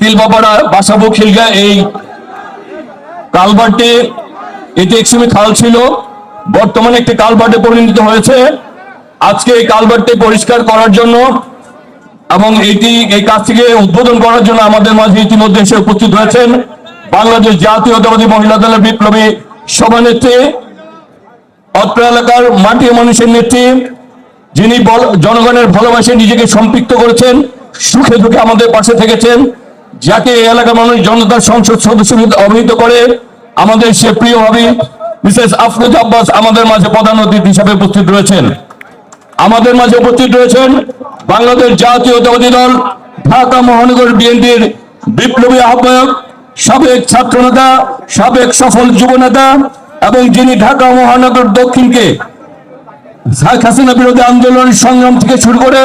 তিলবাপাড়া বাসাবো খিলগা, এই কালভার্টে এটি একসময় খাল ছিল। বর্তমানে একটি কালভার্টে পরিণত হয়েছে। আজকে এই কালভার্টে পরিষ্কার করার জন্য এবং এটি এই কাজটিকে উদ্বোধন করার জন্য আমাদের মাঝে ইতিমধ্যে এসে উপস্থিত হয়েছেন বাংলাদেশ জাতীয়তাবাদী মহিলা দলের বিপ্লবী সভানেত্রী, অত্র এলাকার মাটি মানুষের নেত্রী, যিনি জনগণের ভালোবাসায় নিজেকে সম্পৃক্ত করেছেন। সুখে দুঃখে আমাদের পাশে থেকেছেন, যাকে এলাকার মানুষ জনতার সংসদ সদস্য অভিহিত করে, আমাদের সে প্রিয় ভাবি, মিসেস আফরোজ আব্বাস আমাদের মাঝে প্রধান অতিথি হিসাবে উপস্থিত রয়েছেন। আমাদের মাঝে উপস্থিত রয়েছেন বাংলাদেশ জাতীয়তাবাদী দল, ঢাকা মহানগর বিএনপির বিপ্লবী আহ্বায়ক, সাবেক ছাত্রনেতা, সাবেক সফল যুবনেতা এবং যিনি ঢাকা মহানগর দক্ষিণকে শেখ হাসিনা বিরোধী আন্দোলন সংগ্রাম থেকে শুরু করে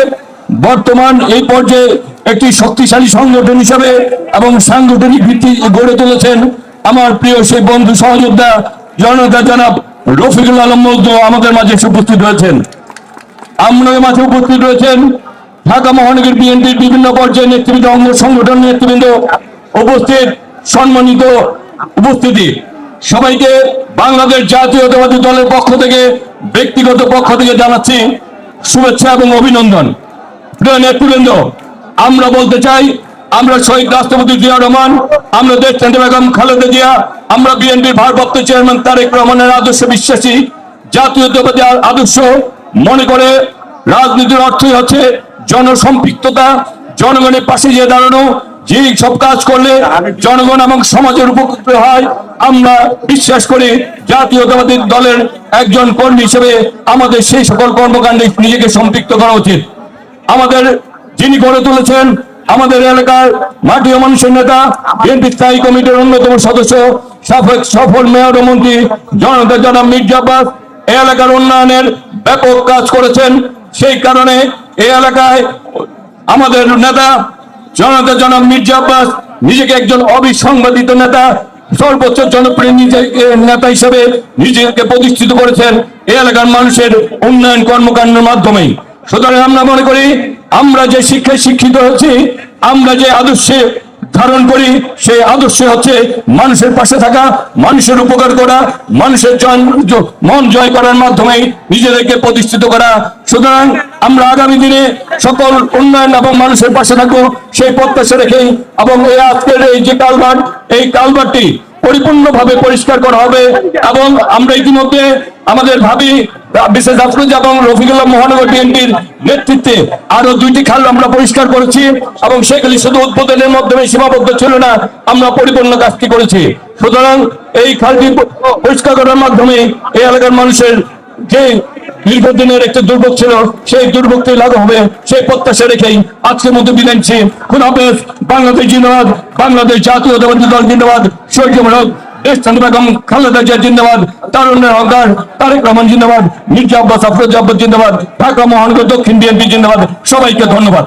বর্তমান এই পর্যায়ে একটি শক্তিশালী সংগঠন হিসাবে এবং সাংগঠনিক ভিত্তি গড়ে তুলেছেন আমার প্রিয় সেই বন্ধু সহযোদ্ধা জনতা জনাব রফিকুল আলম মজদু আমাদের মাঝে উপস্থিত রয়েছেন। আমাদের মাঝে উপস্থিত রয়েছেন। ঢাকা মহানগর বিএনপির বিভিন্ন পর্যায়ে নেতৃবৃন্দ, অঙ্গ সংগঠন নেতৃবৃন্দ উপস্থিত, সম্মানিত উপস্থিতি। সবাইকে বাংলাদেশ জাতীয়তাবাদী দলের পক্ষ থেকে, ব্যক্তিগত পক্ষ থেকে জানাচ্ছি শুভেচ্ছা এবং অভিনন্দন। নেতৃবৃন্দ আমরা বলতে চাই, আমরা শহীদ রাষ্ট্রপতি জিয়া রহমান, আমরা দেশ বেগম খালেদা জিয়া, আমরা বিএনপির ভারপ্রাপ্ত চেয়ারম্যান তারেক রহমানের আদর্শ বিশ্বাসী জাতীয়তাবাদী আদর্শ মনে করে রাজনীতির অর্থই হচ্ছে জনসম্পৃক্ততা, জনগণের পাশে গিয়ে দাঁড়ানো যে সব কাজ করলে জনগণ এবং সমাজের উপকৃত হয়। আমরা বিশ্বাস করি জাতীয়তাবাদী দলের একজন কর্মী হিসেবে আমাদের সেই সকল কর্মকাণ্ডে নিজেকে সম্পৃক্ত করা উচিত। আমাদের যিনি গড়ে তুলেছেন আমাদের এলাকার মাটি মানুষের নেতা, বিএনপি স্থায়ী কমিটির অন্যতম সদস্য সফল মেয়র ও মন্ত্রী জনতা জনাব মির্জা আব্বাস এই এলাকার উন্নয়নের ব্যাপক কাজ করেছেন। সেই কারণে এই এলাকায় আমাদের নেতা জনতা জনাব মির্জা আব্বাস নিজেকে একজন অবিসংবাদিত নেতা, সর্বোচ্চ জনপ্রিয় নিজেকে নেতা হিসেবে নিজেকে প্রতিষ্ঠিত করেছেন। এই এলাকার মানুষের উন্নয়ন কর্মকাণ্ডের মাধ্যমেই। সুতরাং আমরা মনে করি, আমরা যে শিক্ষায় শিক্ষিত হচ্ছি, আমরা যে আদর্শে ধারণ করি, সেই আদর্শ হচ্ছে মানুষের পাশে থাকা, মানুষের উপকার করা, মানুষের মন জয় করার মাধ্যমে নিজেদেরকে প্রতিষ্ঠিত করা। সুতরাং আমরা আগামী দিনে সকল উন্নয়ন এবং মানুষের পাশে থাকব, সেই প্রত্যাশা রেখেই এবং এই আজকের এই যে কালভার্ট এই কালভার্টটি পরিপূর্ণভাবে পরিষ্কার করা হবে এবং আমরা ইতিমধ্যে আমাদের ভাবি আফরোজ এবং রফিকুল্লাহ মহানগর বিএনপির নেতৃত্বে আরও দুইটি খাল আমরা পরিষ্কার করেছি এবং সেগুলি শুধু উদ্বোধনের মাধ্যমে সীমাবদ্ধ ছিল না, আমরা পরিপূর্ণ কাজটি করেছি। সুতরাং এই খালটি পরিষ্কার করার মাধ্যমে এই এলাকার মানুষের যে দীর্ঘদিনের একটা দুর্ভোগ ছিল, সেই দুর্ভোগটি লাগু হবে, সেই প্রত্যাশা রেখেই আজকের মতো বিদায় খুন হাফেজ, বাংলাদেশ জিন্দাবাদ, বাংলাদেশ জাতীয়তাবাদী দল জিন্দাবাদ, শহীদ চন্দ্র বেগম খালেদা জিয়া জিন্দাবাদ তারুণ্যের হকার তারেক রহমান জিন্দাবাদ, মির্জা আব্বাস আফরোজ আব্বাস জিন্দাবাদ, ঢাকা মহানগর দক্ষিণ বিএনপি জিন্দাবাদ। সবাইকে ধন্যবাদ।